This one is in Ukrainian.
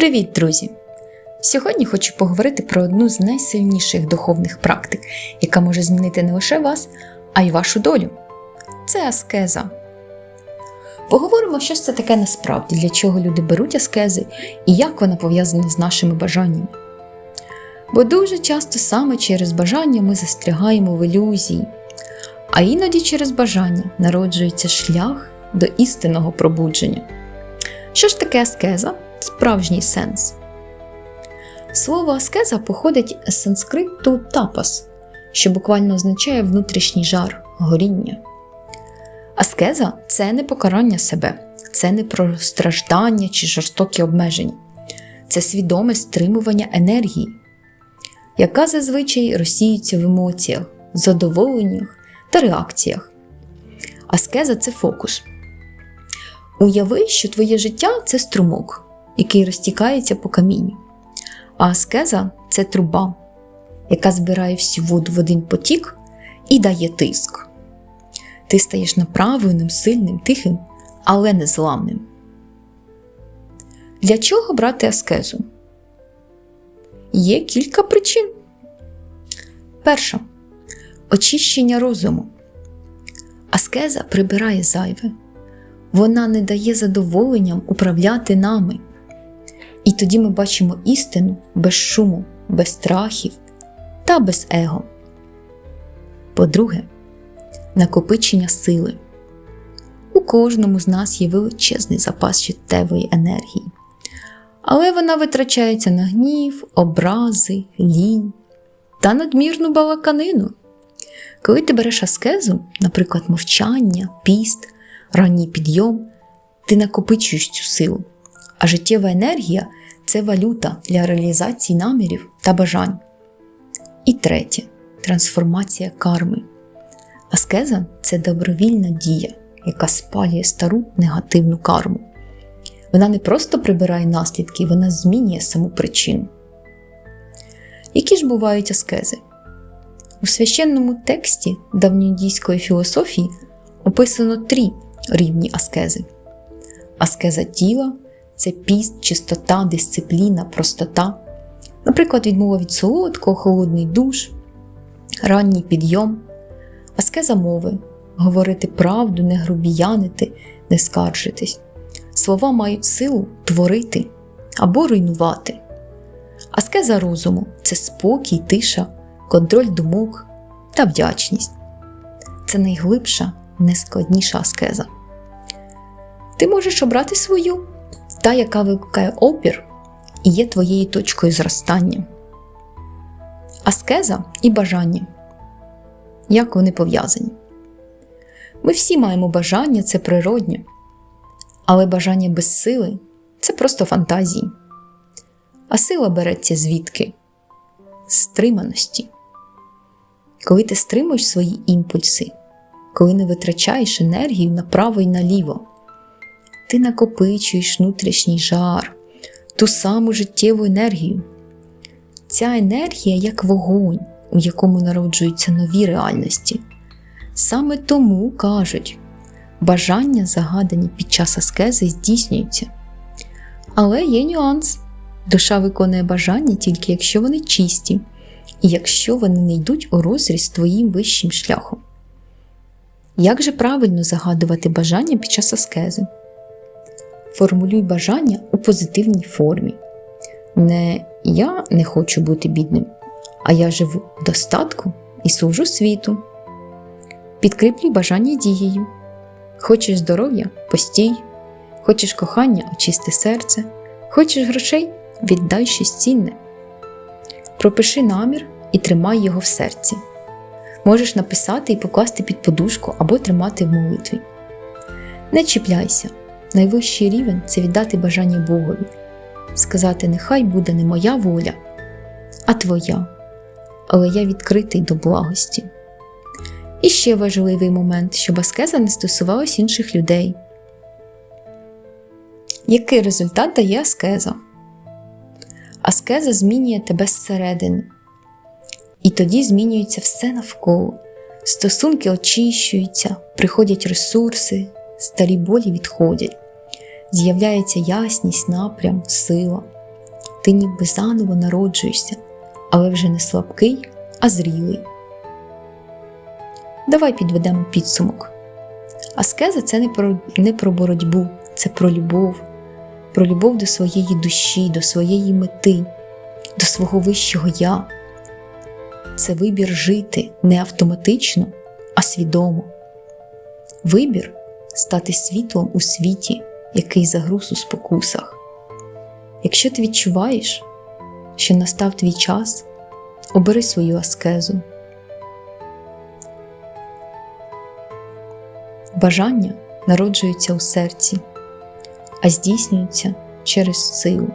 Привіт, друзі! Сьогодні хочу поговорити про одну з найсильніших духовних практик, яка може змінити не лише вас, а й вашу долю. Це аскеза. Поговоримо, що це таке насправді, для чого люди беруть аскези і як вона пов'язана з нашими бажаннями. Бо дуже часто саме через бажання ми застрягаємо в ілюзії, а іноді через бажання народжується шлях до істинного пробудження. Що ж таке аскеза? Справжній сенс. Слово аскеза походить з санскриту тапас, що буквально означає внутрішній жар, горіння. Аскеза це не покарання себе, це не про страждання чи жорстокі обмеження, це свідоме стримування енергії, яка зазвичай розсіюється в емоціях, задоволеннях та реакціях. Аскеза це фокус. Уяви, що твоє життя це струмок, який розтікається по камінню. А аскеза це труба, яка збирає всю воду в один потік і дає тиск. Ти стаєш направленим, сильним, тихим, але незламним. Для чого брати аскезу? Є кілька причин. Перша очищення розуму. Аскеза прибирає зайве. Вона не дає задоволенням управляти нами. І тоді ми бачимо істину без шуму, без страхів та без его. По-друге, накопичення сили. У кожному з нас є величезний запас життєвої енергії, але вона витрачається на гнів, образи, лінь та надмірну балаканину. Коли ти береш аскезу, наприклад, мовчання, піст, ранній підйом, ти накопичуєш цю силу, а життєва енергія це валюта для реалізації намірів та бажань. І третє трансформація карми. Аскеза це добровільна дія, яка спалює стару негативну карму. Вона не просто прибирає наслідки, вона змінює саму причину. Які ж бувають аскези? У священному тексті давньоіндійської філософії описано три рівні аскези: аскеза тіла це піст, чистота, дисципліна, простота, наприклад, відмова від солодкого, холодний душ, ранній підйом, аскеза мови говорити правду, не грубіянити, не скаржитись. Слова мають силу творити або руйнувати. Аскеза розуму це спокій, тиша, контроль думок та вдячність. Це найглибша, найскладніша аскеза. Ти можеш обрати свою, та, яка викликає опір і є твоєю точкою зростання. Аскеза і бажання. Як вони пов'язані? Ми всі маємо бажання, це природньо, але бажання без сили це просто фантазії. А сила береться звідки? Стриманості. Коли ти стримуєш свої імпульси, коли не витрачаєш енергію направо і наліво, ти накопичуєш внутрішній жар, ту саму життєву енергію. Ця енергія як вогонь, у якому народжуються нові реальності. Саме тому кажуть, бажання, загадані під час аскези, здійснюються. Але є нюанс. Душа виконує бажання тільки якщо вони чисті, і якщо вони не йдуть у розріз твоїм вищим шляхом. Як же правильно загадувати бажання під час аскези? Формулюй бажання у позитивній формі. Не я не хочу бути бідним, а я живу в достатку і служу світу. Підкріплюй бажання дією. Хочеш здоров'я постій, хочеш кохання очисти серце, хочеш грошей віддай щось цінне. Пропиши намір і тримай його в серці. Можеш написати і покласти під подушку або тримати в молитві. Не чіпляйся. Найвищий рівень це віддати бажання Богові, сказати, нехай буде не моя воля, а твоя, але я відкритий до благості. І ще важливий момент, щоб аскеза не стосувалась інших людей. Який результат дає аскеза? Аскеза змінює тебе зсередини, і тоді змінюється все навколо. Стосунки очищуються, приходять ресурси, старі болі відходять, з'являється ясність, напрям, сила. ти ніби заново народжуєшся, але вже не слабкий, а зрілий. Давай підведемо підсумок. Аскеза це не про, не про боротьбу, це про любов, про любов до своєї душі, до своєї мети, до свого вищого я. Це вибір жити не автоматично, а свідомо. Вибір стати світлом у світі, який загруз у спокусах. Якщо ти відчуваєш, що настав твій час, обери свою аскезу. Бажання народжуються у серці, а здійснюються через силу.